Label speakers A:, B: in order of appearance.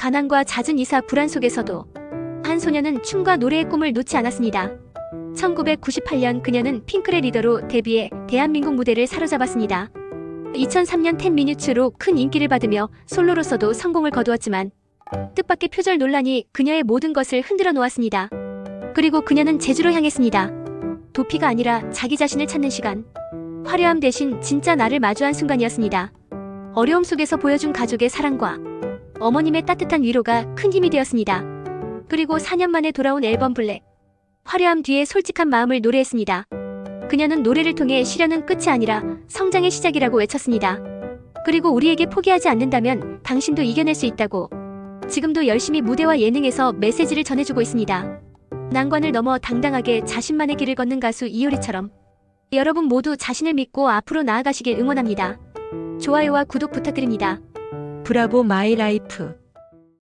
A: 가난과 잦은 이사 불안 속에서도 한 소녀는 춤과 노래의 꿈을 놓지 않았습니다. 1998년 그녀는 핑클의 리더로 데뷔해 대한민국 무대를 사로잡았습니다. 2003년 10미니츠로 큰 인기를 받으며 솔로로서도 성공을 거두었지만 뜻밖의 표절 논란이 그녀의 모든 것을 흔들어 놓았습니다. 그리고 그녀는 제주로 향했습니다. 도피가 아니라 자기 자신을 찾는 시간. 화려함 대신 진짜 나를 마주한 순간이었습니다. 어려움 속에서 보여준 가족의 사랑과 어머님의 따뜻한 위로가 큰 힘이 되었습니다. 그리고 4년 만에 돌아온 앨범 블랙. 화려함 뒤에 솔직한 마음을 노래했습니다. 그녀는 노래를 통해 시련은 끝이 아니라 성장의 시작이라고 외쳤습니다. 그리고 우리에게 포기하지 않는다면 당신도 이겨낼 수 있다고. 지금도 열심히 무대와 예능에서 메시지를 전해주고 있습니다. 난관을 넘어 당당하게 자신만의 길을 걷는 가수 이효리처럼 여러분 모두 자신을 믿고 앞으로 나아가시길 응원합니다. 좋아요와 구독 부탁드립니다.
B: 브라보 마이 라이프